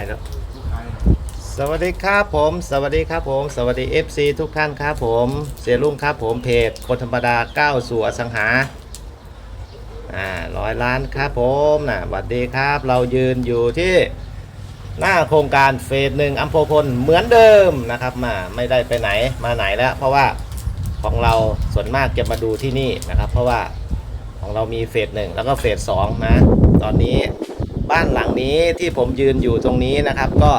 ไหนแล้วสวัสดีครับผม สวัสดีครับผม สวัสดี FC ทุกท่านครับผม เสียลุงครับผมเพจคนธรรมดาก้าวสู่อสังหาอ่าร้อยล้านครับผมนะสวัสดีครับ เรายืนอยู่ที่หน้าโครงการเฟสหนึ่งอัมพพลเหมือนเดิมนะครับมาไม่ได้ไปไหนมาไหนแล้ว เพราะว่าของเราส่วนมากจะมาดูที่นี่นะครับ เพราะว่าของเรามีเฟสหนึ่งแล้วก็เฟสสองนะ ตอนนี้ งนี้ที่ผมยืนอยู่ตรงนี้นะครับ ก็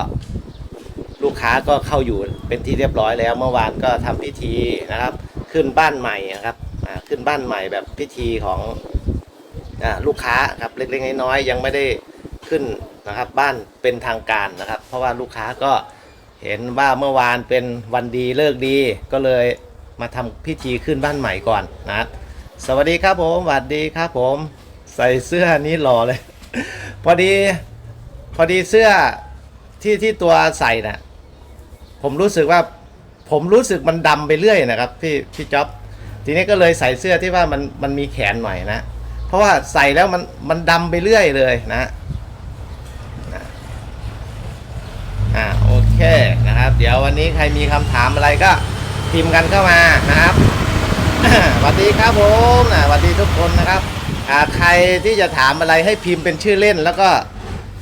ลูกค้าก็เข้าอยู่เป็นที่เรียบร้อยแล้ว เมื่อวานก็ทำพิธีนะครับ ขึ้นบ้านใหม่นะครับขึ้นบ้านใหม่แบบพิธีของอลูกค้าครับเล็กๆน้อยๆยังไม่ได้ขึ้นนะครับ บ้านเป็นทางการนะครับ เพราะว่าลูกค้าก็เห็นว่าเมื่อวานเป็นวันดีเลิกดีก็เลยมาทำพิธีขึ้นบ้านใหม่ก่อนนะสวัสดีครับผมสวัสดีครับผม ใส่เสื้อนี้หล่อเลย พอดี พอดีเสื้อที่ที่ตัวใส่น่ะ ผมรู้สึกว่า ผมรู้สึกมันดำไปเรื่อยนะครับ พี่พี่จ๊อบทีนี้ก็เลยใส่เสื้อที่ว่ามันมันมีแขนหน่อยนะ เพราะว่าใส่แล้วมันมันดำไปเรื่อยเลยนะนะอ่าโอเคนะครับ เดี๋ยววันนี้ใครมีคำถามอะไรก็พิมพ์กันเข้ามานะครับสวัสดีครับผมนะสวัสดีทุกคนนะครับ อ่าใครที่จะถามอะไรให้พิมพ์เป็นชื่อเล่น แล้วก็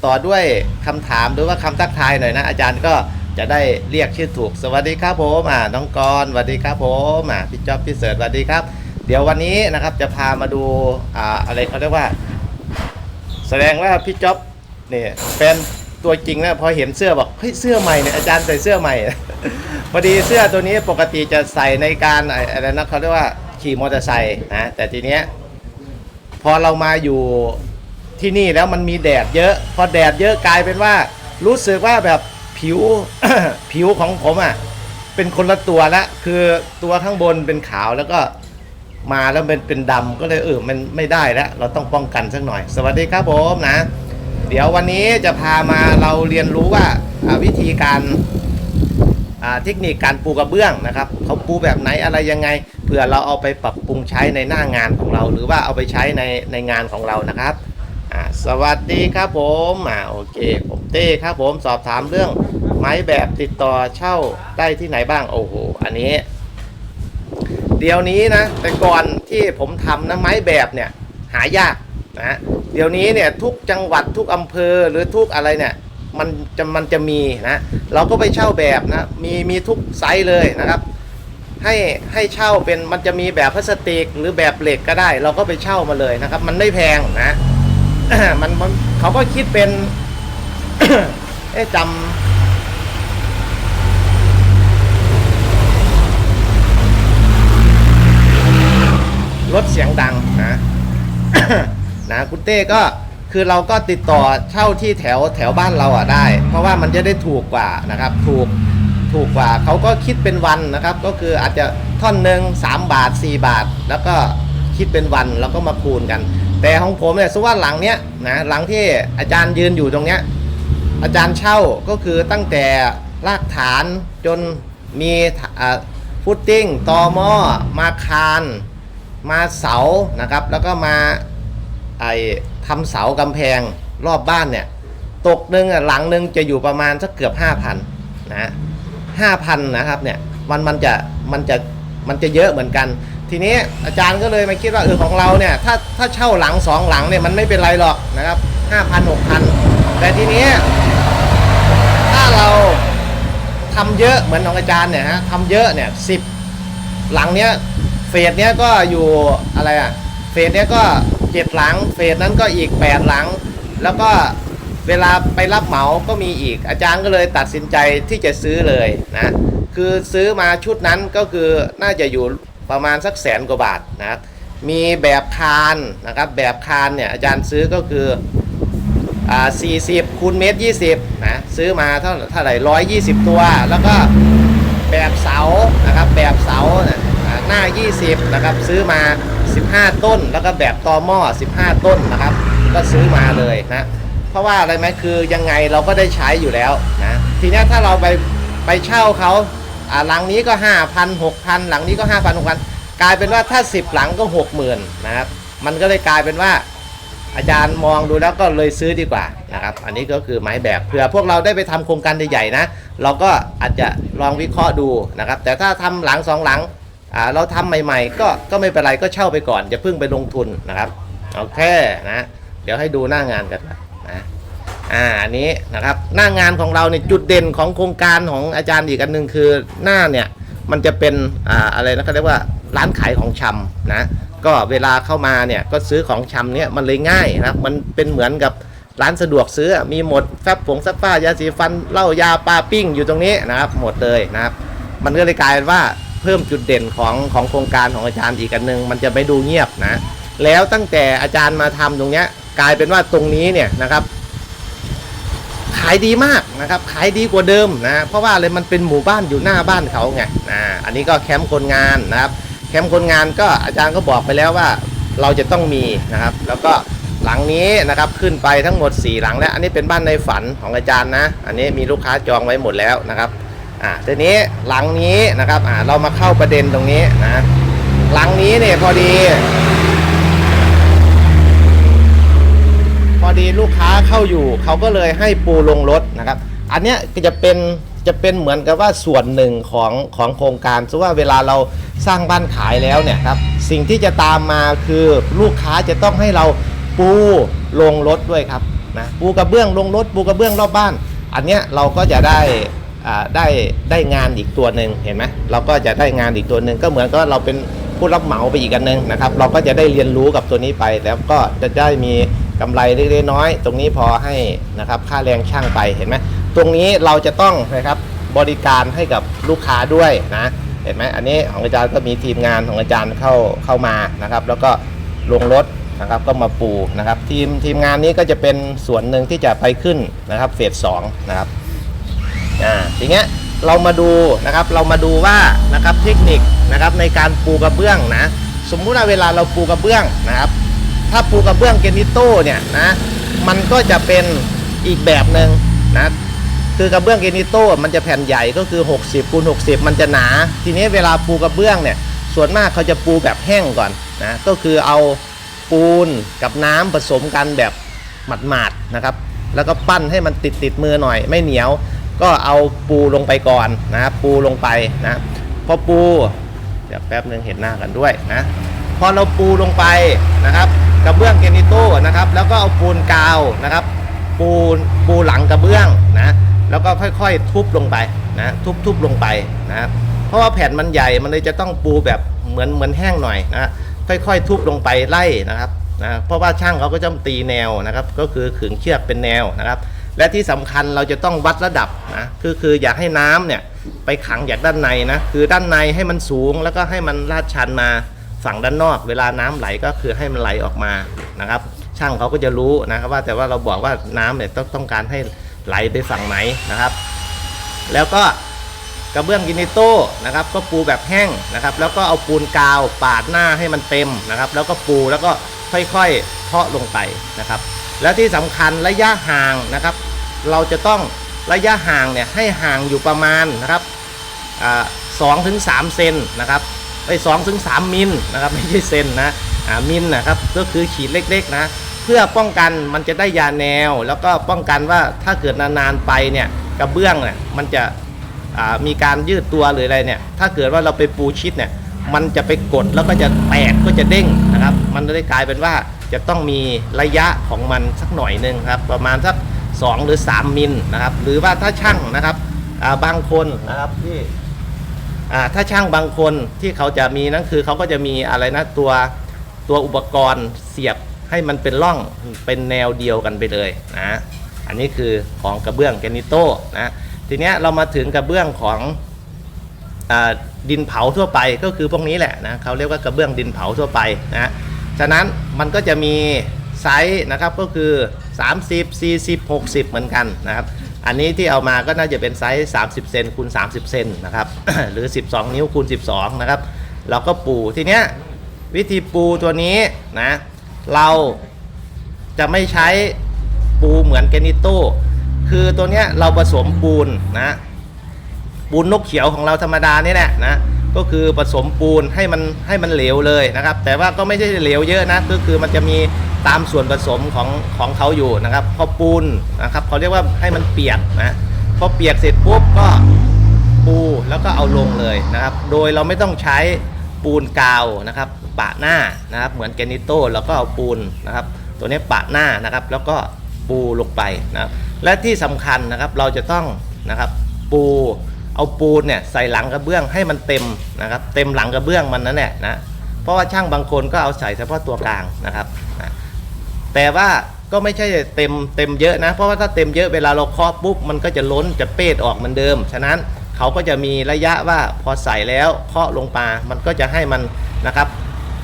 ต่อด้วยคำถามหรือว่าคำทักทายหน่อยนะ อาจารย์ก็จะได้เรียกชื่อถูก สวัสดีครับผมอ่าน้องกรณ์สวัสดีครับผมอ่าพี่จ๊อบพี่เสิร์ชสวัสดีครับ เดี๋ยววันนี้นะครับจะพามาดูอ่าอะไรเขาเรียกว่า แสดงว่าพี่จ๊อบเนี่ยแฟนตัวจริงนะพอเห็นเสื้อบอกเฮ้ยเสื้อใหม่เนี่ยอาจารย์ใส่เสื้อใหม่ พอดีเสื้อตัวนี้ปกติจะใส่ในการอะไรนะเขาเรียกว่าขี่มอเตอร์ไซค์นะแต่ทีเนี้ย พอเรามาอยู่ที่นี่แล้วมันมีแดดเยอะ พอแดดเยอะกลายเป็นว่า รู้สึกว่าแบบผิว ผิวของผมอะเป็นคนละตัวละคือตัวข้างบนเป็นขาวแล้วก็มาแล้วเป็นเป็นดำก็เลยเออมันไม่ได้แล้วเราต้องป้องกันสักหน่อย สวัสดีครับผมนะ เดี๋ยววันนี้จะพามาเราเรียนรู้ว่าวิธีการเทคนิคการปูกระเบื้องนะครับเขาปูแบบไหนอะไรยังไง เพื่อเราเอาไปปรับปรุงใช้ในหน้างานของเรา หรือว่าเอาไปใช้ในในงานของเรานะครับอ่าสวัสดีครับผมอ่าโอเค ผมเต้ครับผมสอบถามเรื่องไม้แบบติดต่อเช่าได้ที่ไหนบ้างโอ้โหอันนี้ เดี๋ยวนี้นะ แต่ก่อนที่ผมทำนะไม้แบบเนี่ยหายากนะเดี๋ยวนี้เนี่ยทุกจังหวัดทุกอำเภอหรือทุกอะไรเนี่ยมันจะมันจะมีนะ เราก็ไปเช่าแบบนะ มีมีทุกไซส์เลยนะครับ ให้ให้เช่าเป็นมันจะมีแบบพลาสติกหรือแบบเหล็กก็ได้ เราก็ไปเช่ามาเลยนะครับ มันไม่แพงนะมันมันเขาก็คิดเป็นเอ๊จำลดเสียงดังนะนะคุณเต้ก็คือเราก็ติดต่อเช่าที่แถวแถวบ้านเราอะได้ เพราะว่ามันจะได้ถูกกว่านะครับ ถูก ถูกกว่าเขาก็คิดเป็นวันนะครับ ก็คืออาจจะท่อนหนึ่ง3 บาท 4 บาท แล้วก็คิดเป็นวันแล้วก็มาคูณกัน แต่ของผมเนี่ยสมมติว่าหลังเนี้ยนะหลังที่อาจารย์ยืนอยู่ตรงเนี้ยอาจารย์เช่าก็คือตั้งแต่รากฐานจนมีฟุตติ้งตอหม้อมาคานมาเสานะครับ แล้วก็มาไอทำเสากำแพงรอบบ้านเนี่ย ตกหนึ่งหลังหนึ่งจะอยู่ประมาณสักเกือบ 5,000นะ ห้าพันนะครับเนี่ยมันมันจะมันจะมันจะเยอะเหมือนกัน ทีนี้อาจารย์ก็เลยมาคิดว่าเออของเราเนี่ยถ้าถ้าเช่าหลังสองหลังเนี่ยมันไม่เป็นไรหรอกนะครับห้าพันหกพันแต่ทีนี้ถ้าเราทำเยอะเหมือนของอาจารย์เนี่ยฮะทำเยอะเนี่ยสิบหลังเนี้ยเฟสเนี้ยก็อยู่อะไรอะเฟสเนี้ยก็เจ็ดหลัง เฟสนั้นก็อีกแปดหลัง แล้วก็ เวลาไปรับเหมาก็มีอีก อาจารย์ก็เลยตัดสินใจที่จะซื้อเลยนะ คือซื้อมาชุดนั้นก็คือน่าจะอยู่ประมาณสักแสนกว่าบาทนะมีแบบคานนะครับแบบคานเนี่ยอาจารย์ซื้อก็คืออ่า40คูณเมตร20นะซื้อมาเท่าเท่าไหร่120 ตัว แล้วก็แบบเสานะครับแบบเสาเนี่ยอ่าหน้า 20นะครับซื้อมา 15 ต้น แล้วก็แบบตอหม้อ 15 ต้นนะครับ ก็ซื้อมาเลยนะ เพราะว่าอะไรไหมคือยังไงเราก็ได้ใช้อยู่แล้วนะทีนี้ถ้าเราไปไปเช่าเขาอ่าหลังนี้ก็5,000 6,000หลังนี้ก็5,000 6,000กลายเป็นว่าถ้า10หลังก็60,000นนะครับมันก็เลยกลายเป็นว่าอาจารย์มองดูแล้วก็เลยซื้อดีกว่านะครับ อันนี้ก็คือไม้แบบเผื่อพวกเราได้ไปทำโครงการใหญ่ๆนะ เราก็อาจจะลองวิเคราะห์ดูนะครับ แต่ถ้าทำหลังสองหลังเราทำใหม่ๆ ก็ก็ไม่เป็นไรก็เช่าไปก่อนอย่าเพิ่งไปลงทุนนะครับ โอเคนะ เดี๋ยวให้ดูหน้างานกันนะ อ่าอันนี้นะครับหน้างานของเราเนี่ยจุดเด่นของโครงการของอาจารย์อีกอันหนึ่งคือหน้าเนี่ยมันจะเป็นอ่าอะไรนะเขาเรียกว่าร้านขายของชำนะก็เวลาเข้ามาเนี่ยก็ซื้อของชำเนี่ยมันเลยง่ายนะครับมันเป็นเหมือนกับร้านสะดวกซื้อมีหมดแฟบผงซักผ้ายาสีฟันเหล้ายาปลาปิ้งอยู่ตรงนี้นะครับหมดเลยนะครับ มันก็เลยกลายเป็นว่าเพิ่มจุดเด่นของของโครงการของอาจารย์อีกอันหนึ่งมันจะไม่ดูเงียบนะแล้วตั้งแต่อาจารย์มาทำตรงเนี้ยกลายเป็นว่าตรงนี้เนี่ยนะครับ ขายดีมากนะครับขายดีกว่าเดิมนะเพราะว่าอะไรมันเป็นหมู่บ้านอยู่หน้าบ้านเขาไงอ่าอันนี้ก็แคมป์คนงานนะครับ แคมป์คนงานก็อาจารย์ก็บอกไปแล้วว่าเราจะต้องมีนะครับ แล้วก็หลังนี้นะครับขึ้นไปทั้งหมด 4 หลังแล้วอันนี้เป็นบ้านในฝันของอาจารย์นะ อันนี้มีลูกค้าจองไว้หมดแล้วนะครับอ่าทีนี้หลังนี้นะครับอ่าเรามาเข้าประเด็นตรงนี้นะหลังนี้เนี่ยพอดี อดีลูกค้าเข้าอยู่ เขาก็เลยให้ปูลงรถนะครับ อันเนี้ยก็จะเป็นจะเป็นเหมือนกับว่าส่วนหนึ่งของของโครงการซึ่งว่าเวลาเราสร้างบ้านขายแล้วเนี่ยครับสิ่งที่จะตามมาคือลูกค้าจะต้องให้เราปูลงรถด้วยครับนะปูกระเบื้องลงรถปูกระเบื้องรอบบ้าน อันเนี้ยเราก็จะได้อ่าได้ได้งานอีกตัวหนึ่งเห็นไหมเราก็จะได้งานอีกตัวหนึ่งก็เหมือนก็เราเป็นผู้รับเหมาไปอีกอันหนึ่งนะครับ เราก็จะได้เรียนรู้กับตัวนี้ไปแล้วก็จะได้มี กำไรเล็กๆน้อยๆตรงนี้พอให้นะครับค่าแรงช่างไปเห็นไหมตรงนี้เราจะต้องนะครับบริการให้กับลูกค้าด้วยนะเห็นไหมอันนี้ของอาจารย์ก็มีทีมงานของอาจารย์เข้าเข้ามานะครับ แล้วก็ลงรถนะครับก็มาปูนะครับ ทีมทีมงานนี้ก็จะเป็นส่วนหนึ่งที่จะไปขึ้นนะครับเฟสสองนะครับอ่าทีเนี้ยเรามาดูนะครับเรามาดูว่านะครับเทคนิคนะครับในการปูกระเบื้องนะสมมุติว่าเวลาเราปูกระเบื้องนะครับ ถ้าปูกระเบื้องเกนิโต้เนี่ยนะ มันก็จะเป็นอีกแบบหนึ่งนะคือกระเบื้องเกนิโต้มันจะแผ่นใหญ่ก็คือ 60คูณ60 มันจะหนา ทีนี้เวลาปูกระเบื้องเนี่ย ส่วนมากเขาจะปูแบบแห้งก่อนนะ ก็คือเอาปูนกับน้ำผสมกันแบบหมาดๆนะครับ แล้วก็ปั้นให้มันติดติดมือหน่อย ไม่เหนียว ก็เอาปูลงไปก่อนนะปูลงไปนะพอปูเดี๋ยวแป๊บนึงเห็นหน้ากันด้วยนะ พอเราปูลงไปนะครับ กระเบื้องเกนิโต้นะครับ แล้วก็เอาปูนกาวนะครับ ปูปูหลังกระเบื้องนะแล้วก็ค่อยๆ ทุบลงไปนะทุบๆลงไปนะเพราะว่าแผ่นมันใหญ่มันเลยจะต้องปูแบบเหมือนเหมือนแห้งหน่อยนะค่อยๆ ทุบลงไปไล่นะครับนะเพราะว่าช่างเขาก็จะตีแนวนะครับ ก็คือขึงเชือกเป็นแนวนะครับ และที่สำคัญเราจะต้องวัดระดับนะคือคืออยากให้น้ำเนี่ยไปขังจากด้านในนะคือด้านในให้มันสูงแล้วก็ให้มันลาดชันมา ฝั่งด้านนอก เวลาน้ำไหลก็คือให้มันไหลออกมานะครับ ช่างเขาก็จะรู้นะครับว่าแต่ว่าเราบอกว่าน้ำเนี่ยต้องต้องการให้ไหลไปฝั่งไหนนะครับ แล้วก็กระเบื้องกินิโต้นะครับ ก็ปูแบบแห้งนะครับ แล้วก็เอาปูนกาวปาดหน้าให้มันเต็มนะครับ แล้วก็ปูแล้วก็ค่อยๆเทาะลงไปนะครับ แล้วที่สำคัญระยะห่างนะครับ เราจะต้องระยะห่างเนี่ยให้ห่างอยู่ประมาณนะครับสองถึงสามเซนนะครับ ไอ้สองถึงสามมิลนะครับไม่ใช่เซนนะอ่ามิลนะครับก็คือขีดเล็กๆนะเพื่อป้องกันมันจะได้ยาแนว แล้วก็ป้องกันว่าถ้าเกิดนานๆไปเนี่ยกระเบื้องเนี่ยมันจะอ่ามีการยืดตัวหรืออะไรเนี่ยถ้าเกิดว่าเราไปปูชิดเนี่ยมันจะไปกดแล้วก็จะแตกก็จะเด้งนะครับ มันจะได้กลายเป็นว่าจะต้องมีระยะของมันสักหน่อยหนึ่งครับประมาณสัก2หรือ 3มิลนะครับหรือว่าถ้าช่างนะครับบางคนนะครับที่ ถ้าช่างบางคนที่เขาจะมีนั่นคือเขาก็จะมีอะไรนะตัวตัวอุปกรณ์เสียบให้มันเป็นร่องเป็นแนวเดียวกันไปเลยนะอันนี้คือของกระเบื้องแกนิโต้นะทีนี้เรามาถึงกระเบื้องของอดินเผาทั่วไปก็คือพวกนี้แหละนะเขาเรียกว่ากระเบื้องดินเผาทั่วไปนะฉะนั้นมันก็จะมีไซส์นะครับก็คือ 30 40 60 เหมือนกันนะครับ อันนี้ที่เอามาก็น่าจะเป็นไซส์30เซนคูณ30เซนนะครับ หรือ 12 นิ้วคูณ12 นะครับ เราก็ปูทีเนี้ยวิธีปูตัวนี้นะ เราจะไม่ใช้ปูเหมือนแกนิโต้คือตัวเนี้ยเราผสมปูนนะปูนนกเขียวของเราธรรมดานี่แหละนะก็คือผสมปูนให้มันให้มันเหลวเลยนะครับ แต่ว่าก็ไม่ใช่เหลวเยอะนะก็คือมันจะมี ตามส่วนผสมของของเขาอยู่นะครับพอปูนนะครับเขาเรียกว่าให้มันเปียกนะพอเปียกเสร็จปุ๊บก็ปูแล้วก็เอาลงเลยนะครับ โดยเราไม่ต้องใช้ปูนกาวนะครับ ปะหน้านะครับ เหมือนแกนิโต้แล้วก็เอาปูนนะครับ ตัวนี้ปะหน้านะครับ แล้วก็ปูลงไปนะครับและที่สำคัญนะครับเราจะต้องนะครับปูเอาปูนเนี่ยใส่หลังกระเบื้องให้มันเต็มนะครับ เต็มหลังกระเบื้องมันนั่นแหละนะเพราะว่าช่างบางคนก็เอาใส่เฉพาะตัวกลางนะครับ แต่ว่าก็ไม่ใช่เต็มเต็มเยอะนะ เพราะว่าถ้าเต็มเยอะเวลาเราเคาะปุ๊บมันก็จะล้นจะเป้ดออกเหมือนเดิม ฉะนั้นเขาก็จะมีระยะว่าพอใส่แล้วเคาะลงมามันก็จะให้มันนะครับ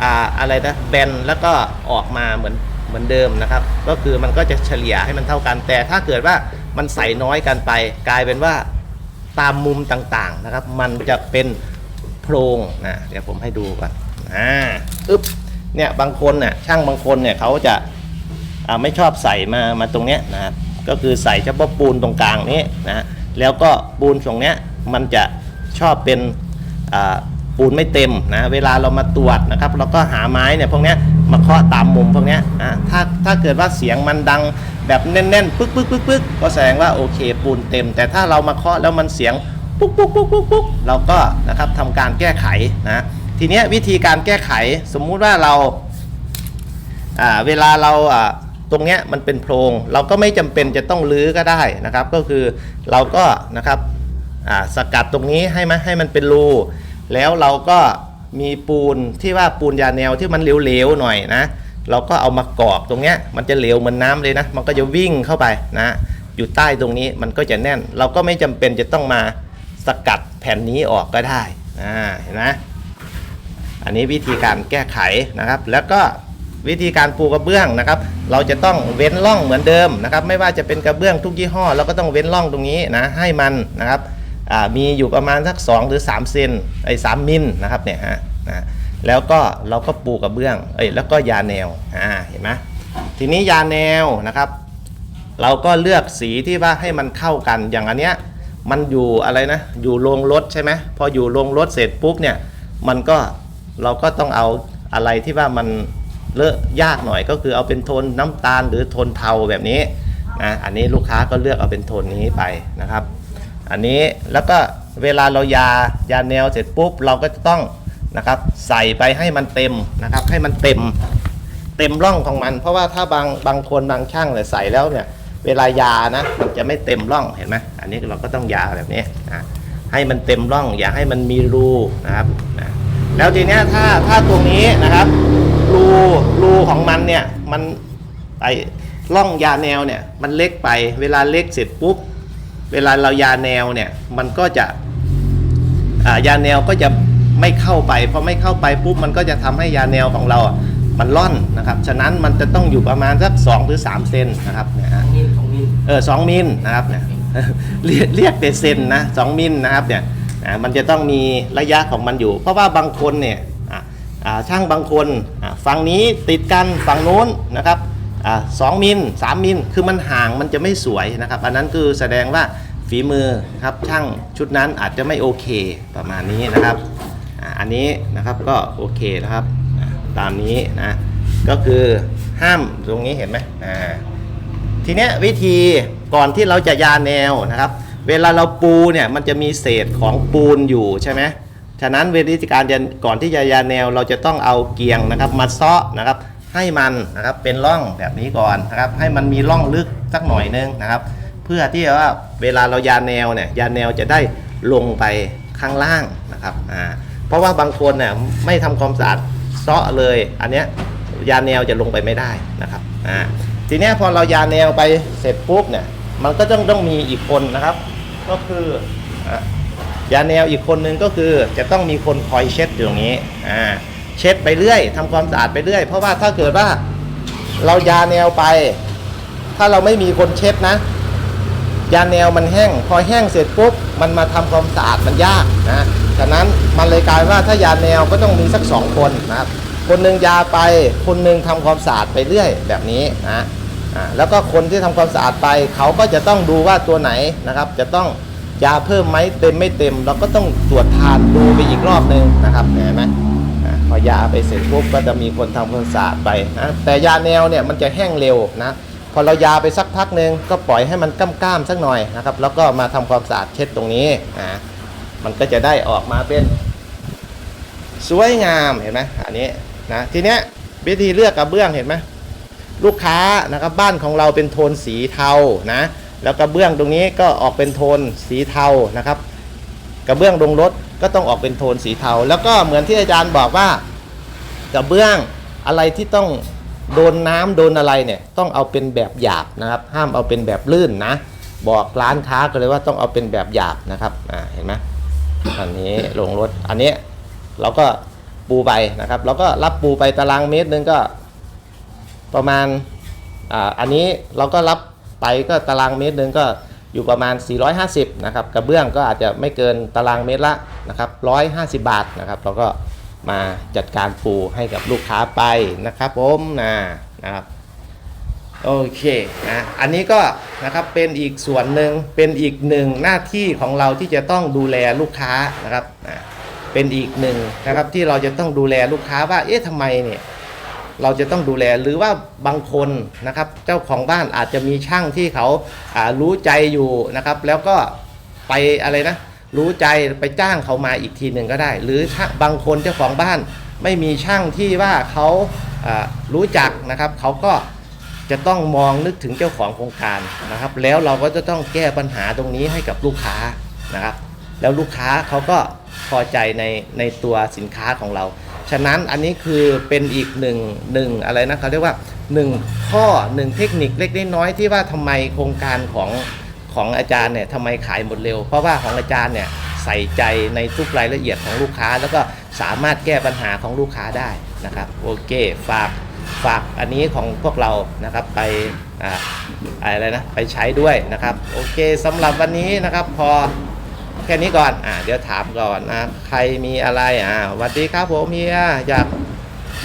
อ่าอะไรนะแบนแล้วก็ออกมาเหมือนเหมือนเดิมนะครับ ก็คือมันก็จะเฉลี่ยให้มันเท่ากัน แต่ถ้าเกิดว่ามันใส่น้อยกันไป กลายเป็นว่าตามมุมต่างๆนะครับ มันจะเป็นโพรงนะเดี๋ยวผมให้ดูก่อนอ่าอึ๊บเนี่ยบางคนเนี่ยช่างบางคนเนี่ยเขาจะ ไม่ชอบใส่มามาตรงเนี้ยนะครับก็คือใส่เฉพาะปูนตรงกลางนี้นะแล้วก็ปูนตรงเนี้ยมันจะชอบเป็นปูนไม่เต็มนะเวลาเรามาตรวจนะครับเราก็หาไม้เนี่ยพวกเนี้ยมาเคาะตามมุมพวกเนี้ยนะถ้าถ้าเกิดว่าเสียงมันดังแบบแน่นๆปึ๊กปึ๊กปึ๊กปึ๊กก็แสดงว่าโอเคปูนเต็ม แต่ถ้าเรามาเคาะแล้วมันเสียงปุ๊กปุ๊กปุ๊กปุ๊กปุ๊กเราก็นะครับทำการแก้ไขนะทีเนี้ยวิธีการแก้ไขสมมุติว่าเราเวลาเรา รงเนี้ยมันเป็นโพรง เราก็ไม่จำเป็นจะต้องรื้อก็ได้นะครับ ก็คือเราก็นะครับสกัดตรงนี้ให้มันให้มันเป็นรูแล้วเราก็มีปูนที่ว่าปูนยาแนวที่มันเหลวๆหน่อยนะ เราก็เอามากรอกตรงเนี้ยมันจะเหลวเหมือนน้ำเลยนะ มันก็จะวิ่งเข้าไปนะอยู่ใต้ตรงนี้มันก็จะแน่น เราก็ไม่จำเป็นจะต้องมาสกัดแผ่นนี้ออกก็ได้อ่าเห็นไหมอันนี้วิธีการแก้ไขนะครับ แล้วก็ วิธีการปูกระเบื้องนะครับ เราจะต้องเว้นร่องเหมือนเดิมนะครับ ไม่ว่าจะเป็นกระเบื้องทุกยี่ห้อเราก็ต้องเว้นร่องตรงนี้นะให้มันนะครับมีอยู่ประมาณสัก 2 หรือ 3 เซนไอ้สามมิลนะครับเนี่ยฮะนะแล้วก็เราก็ปูกระเบื้องเอ้ยแล้วก็ยาแนวอ่าเห็นไหมทีนี้ยาแนวนะครับ เราก็เลือกสีที่ว่าให้มันเข้ากันอย่างอันเนี้ยมันอยู่อะไรนะ อยู่โรงรถใช่ไหมพออยู่โรงรถเสร็จปุ๊บเนี่ย มันก็เราก็ต้องเอาอะไรที่ว่ามัน เลอะยากหน่อยก็คือเอาเป็นโทนน้ำตาลหรือโทนเทาแบบนี้นะอันนี้ลูกค้าก็เลือกเอาเป็นโทนนี้ไปนะครับ อันนี้แล้วก็เวลาเรายายาแนวเสร็จปุ๊บเราก็จะต้องนะครับใส่ไปให้มันเต็มนะครับ ให้มันเต็มเต็มร่องของมัน เพราะว่าถ้าบางบางคนบางช่างเนี่ยใส่แล้วเนี่ยเวลายานะมันจะไม่เต็มร่องเห็นไหมอันนี้เราก็ต้องยาแบบนี้นะให้มันเต็มร่องอย่าให้มันมีรูนะครับนะแล้วทีเนี้ยถ้าถ้าตรงนี้นะครับ รูรูของมันเนี่ยมันไอร่องยาแนวเนี่ยมันเล็กไป เวลาเล็กเสร็จปุ๊บเวลาเรายาแนวเนี่ยมันก็จะอ่ายาแนวก็จะไม่เข้าไปพอไม่เข้าไปปุ๊บมันก็จะทำให้ยาแนวของเราอะมันล่อนนะครับ ฉะนั้นมันจะต้องอยู่ประมาณสัก2หรือ3เซนนะครับเนี่ยฮะมิลของมิลเออสองมิลนะครับเนี่ยเรียกเรียกแต่เซนนะสองมิลนะครับเนี่ยอ่ามันจะต้องมีระยะของมันอยู่ เพราะว่าบางคนเนี่ยอ่าอ่า ช่างบางคนฝั่งนี้ติดกันฝั่งโน้นนะครับอสองมิลสามมิลคือมันห่างมันจะไม่สวยนะครับ อันนั้นคือแสดงว่าฝีมือครับช่างชุดนั้นอาจจะไม่โอเคประมาณนี้นะครับอ,อันนี้นะครับก็โอเคนะครับตามนี้นะก็คือห้ามตรงนี้เห็นไหมทีเนี้ยวิธีก่อนที่เราจะยาแนวนะครับ เวลาเราปูเนี่ยมันจะมีเศษของปูนอยู่ใช่ไหม ฉะนั้นเวิธีการจะก่อนที่จะยาแนวเราจะต้องเอาเกียงนะครับ มาเซาะนะครับ ให้มันนะครับเป็นร่องแบบนี้ก่อนนะครับ ให้มันมีร่องลึกสักหน่อยนึงนะครับ เพื่อที่ว่าเวลาเรายาแนวเนี่ยยาแนวจะได้ลงไปข้างล่างนะครับอ่าเพราะว่าบางคนเนี่ยไม่ทำความสะอาดเซาะเลย อันเนี้ยยาแนวจะลงไปไม่ได้นะครับอ่าทีเนี้ยพอเรายาแนวไปเสร็จปุ๊บเนี่ยมันก็ต้องต้องมีอีกคนนะครับ ก็คือ ยาแนวอีกคนนึงก็คือจะต้องมีคนคอยเช็ดอยู่ตรงนี้อ่าเช็ดไปเรื่อยทำความสะอาดไปเรื่อย เพราะว่าถ้าเกิดว่าเรายาแนวไป ถ้าเราไม่มีคนเช็ดนะ ยาแนวมันแห้ง พอแห้งเสร็จปุ๊บมันมาทำความสะอาดมันยากนะฉะนั้นมันเลยกลายว่าถ้ายาแนวก็ต้องมีสักสองคนนะครับคนหนึ่งยาไป คนหนึ่งทำความสะอาดไปเรื่อยแบบนี้นะแล้วก็คนที่ทำความสะอาดไป เขาก็จะต้องดูว่าตัวไหนนะครับ จะต้อง ยาเพิ่มไหมเต็มไม่เต็ม เราก็ต้องตรวจทานดูไปอีกรอบหนึ่งนะครับเห็นไหมอ่าเขาอยาไปเสร็จปุ๊บก็จะมีคนทำความสะอาดไปนะแต่ยาแนวเนี่ยมันจะแห้งเร็วนะพอเรายาไปสักพักหนึ่งก็ปล่อยให้มันก้ามๆสักหน่อยนะครับแล้วก็มาทำความสะอาดเช็ดตรงนี้นะมันก็จะได้ออกมาเป็น สวยงามเห็นไหมอันนี้นะทีเนี้ยวิธีเลือกกระเบื้องเห็นไหมลูกค้านะครับบ้านของเราเป็นโทนสีเทานะ แล้วกระเบื้องตรงนี้ก็ออกเป็นโทนสีเทานะครับ กระเบื้องลงรถก็ต้องออกเป็นโทนสีเทา แล้วก็เหมือนที่อาจารย์บอกว่ากระเบื้องอะไรที่ต้องโดนน้ำโดนอะไรเนี่ยต้องเอาเป็นแบบหยาบนะครับ ห้ามเอาเป็นแบบลื่นนะ บอกร้านค้าก็เลยว่าต้องเอาเป็นแบบหยาบนะครับอ่าเห็นไหมอันนี้ลงรถอันนี้เราก็ปูไปนะครับเราก็รับปูไปตารางเมตรนึงก็ประมาณอ่าอันนี้เราก็รับ ไปก็ตารางเมตรหนึ่งก็อยู่ประมาณ 450 นะครับ กระเบื้องก็อาจจะไม่เกินตารางเมตรละนะครับ 150 บาทนะครับ เราก็มาจัดการปูให้กับลูกค้าไปนะครับผมนะนะครับ โอเคนะ อันนี้ก็นะครับเป็นอีกส่วนหนึ่งเป็นอีกหนึ่งหน้าที่ของเราที่จะต้องดูแลลูกค้านะครับนะเป็นอีกหนึ่งนะครับที่เราจะต้องดูแลลูกค้าว่า เอ๊ะทำไมเนี่ย เราจะต้องดูแลหรือว่าบางคนนะครับเจ้าของบ้านอาจจะมีช่างที่เขาารู้ใจอยู่นะครับแล้วก็ไปอะไรนะรู้ใจไปจ้างเขามาอีกทีหนึ่งก็ได้ หรือบางคนเจ้าของบ้านไม่มีช่างที่ว่าเขาารู้จักนะครับเขาก็จะต้องมองนึกถึงเจ้าของโครงการนะครับ แล้วเราก็จะต้องแก้ปัญหาตรงนี้ให้กับลูกค้านะครับ แล้วลูกค้าเขาก็พอใจในในตัวสินค้าของเรา ฉะนั้นอันนี้คือเป็นอีกหนึ่งหนึ่งอะไรนะเขาเรียกว่าหนึ่งข้อหนึ่งเทคนิคเล็กน้อยที่ว่าทำไมโครงการของของอาจารย์เนี่ยทำไมขายหมดเร็ว เพราะว่าของอาจารย์เนี่ยใส่ใจในทุกรายละเอียดของลูกค้า แล้วก็สามารถแก้ปัญหาของลูกค้าได้นะครับโอเคฝากฝากอันนี้ของพวกเรานะครับไปออะไรนะไปใช้ด้วยนะครับโอเคสำหรับวันนี้นะครับพอ แค่นี้ก่อนอ่าเดี๋ยวถามก่อนนะใครมีอะไรอ่าสวัสดีครับผมเฮียอยาก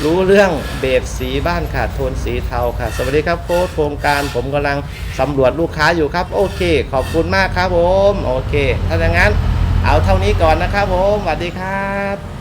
รู้เรื่องเบสสีบ้านค่ะโทนสีเทาค่ะ สวัสดีครับโค้ชโครงการผมกำลังสำรวจลูกค้าอยู่ครับ โอเค ขอบคุณมากครับผม โอเค ถ้าอย่างนั้นเอาเท่านี้ก่อนนะครับผมสวัสดีครับ